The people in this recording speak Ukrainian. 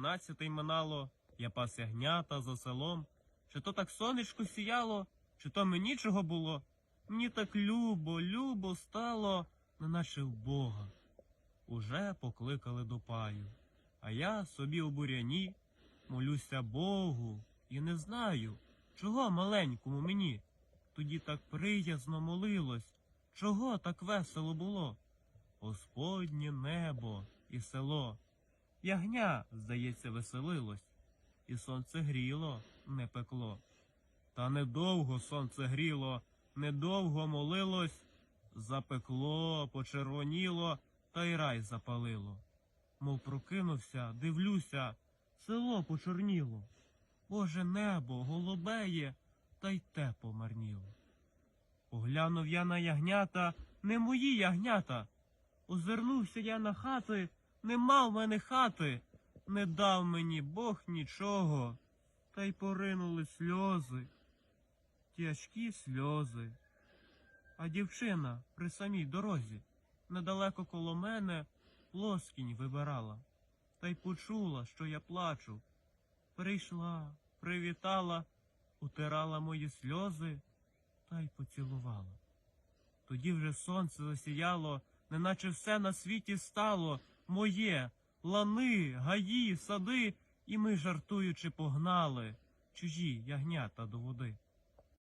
тринадцятий минало, я пас ягнята за селом. Чи то так сонечко сіяло, чи то мені чого було? Мені так любо, любо стало, неначе в Бога. Уже покликали до паю, а я собі у буряні молюся Богу і не знаю, чого маленькому мені. Тоді так приязно молилось, чого так весело було. Господнє небо і село. Ягня, здається, веселилось, і сонце гріло, не пекло. Та недовго сонце гріло, недовго молилось, запекло, почервоніло, та й рай запалило. Мов прокинувся, дивлюся, село почорніло. Боже небо, голубеє, та й те помарніло. Поглянув я на ягнята, не мої ягнята. Озирнувся я на хати, нема в мене хати, не дав мені Бог нічого, та й поринули сльози, тяжкі сльози. А дівчина при самій дорозі, недалеко коло мене, плоскінь вибирала, та й почула, що я плачу. Прийшла, привітала, утирала мої сльози та й поцілувала. Тоді вже сонце засіяло, неначе все на світі стало моє, лани, гаї, сади, і ми, жартуючи, погнали чужі ягнята до води.